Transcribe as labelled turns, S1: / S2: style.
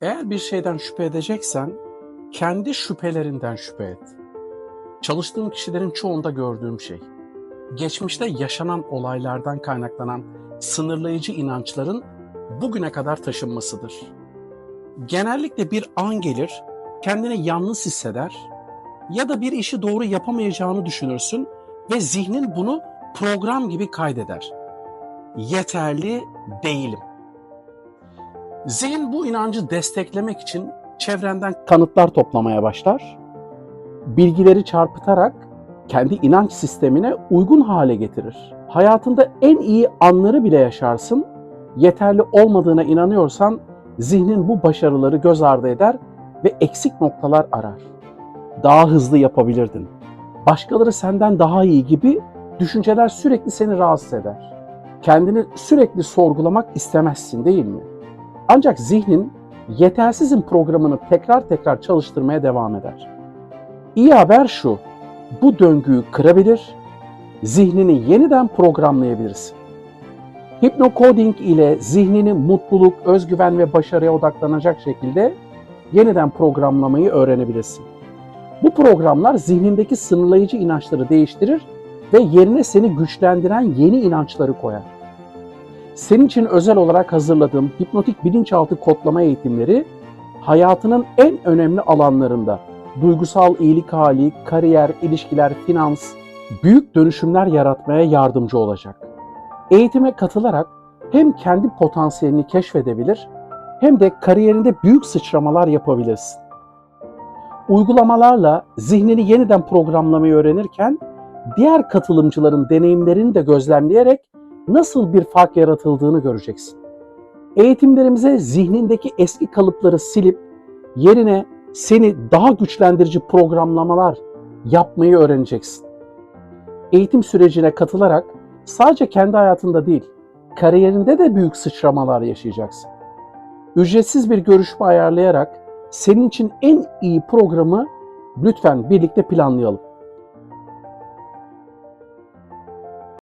S1: Eğer bir şeyden şüphe edeceksen kendi şüphelerinden şüphe et. Çalıştığım kişilerin çoğunda gördüğüm şey. Geçmişte yaşanan olaylardan kaynaklanan sınırlayıcı inançların bugüne kadar taşınmasıdır. Genellikle bir an gelir, kendini yalnız hisseder ya da bir işi doğru yapamayacağını düşünürsün ve zihnin bunu program gibi kaydeder. Yeterli değilim. Zihin bu inancı desteklemek için çevrenden kanıtlar toplamaya başlar. Bilgileri çarpıtarak kendi inanç sistemine uygun hale getirir. Hayatında en iyi anları bile yaşarsın. Yeterli olmadığına inanıyorsan zihnin bu başarıları göz ardı eder ve eksik noktalar arar. Daha hızlı yapabilirdin. Başkaları senden daha iyi gibi düşünceler sürekli seni rahatsız eder. Kendini sürekli sorgulamak istemezsin değil mi? Ancak zihnin yetersizin programını tekrar tekrar çalıştırmaya devam eder. İyi haber şu, bu döngüyü kırabilir, zihnini yeniden programlayabilirsin. Hipnocoding ile zihnini mutluluk, özgüven ve başarıya odaklanacak şekilde yeniden programlamayı öğrenebilirsin. Bu programlar zihnindeki sınırlayıcı inançları değiştirir ve yerine seni güçlendiren yeni inançları koyar. Senin için özel olarak hazırladığım hipnotik bilinçaltı kodlama eğitimleri hayatının en önemli alanlarında duygusal iyilik hali, kariyer, ilişkiler, finans, büyük dönüşümler yaratmaya yardımcı olacak. Eğitime katılarak hem kendi potansiyelini keşfedebilir hem de kariyerinde büyük sıçramalar yapabilirsin. Uygulamalarla zihnini yeniden programlamayı öğrenirken diğer katılımcıların deneyimlerini de gözlemleyerek nasıl bir fark yaratıldığını göreceksin. Eğitimlerimize zihnindeki eski kalıpları silip yerine seni daha güçlendirici programlamalar yapmayı öğreneceksin. Eğitim sürecine katılarak sadece kendi hayatında değil, kariyerinde de büyük sıçramalar yaşayacaksın. Ücretsiz bir görüşme ayarlayarak senin için en iyi programı lütfen birlikte planlayalım.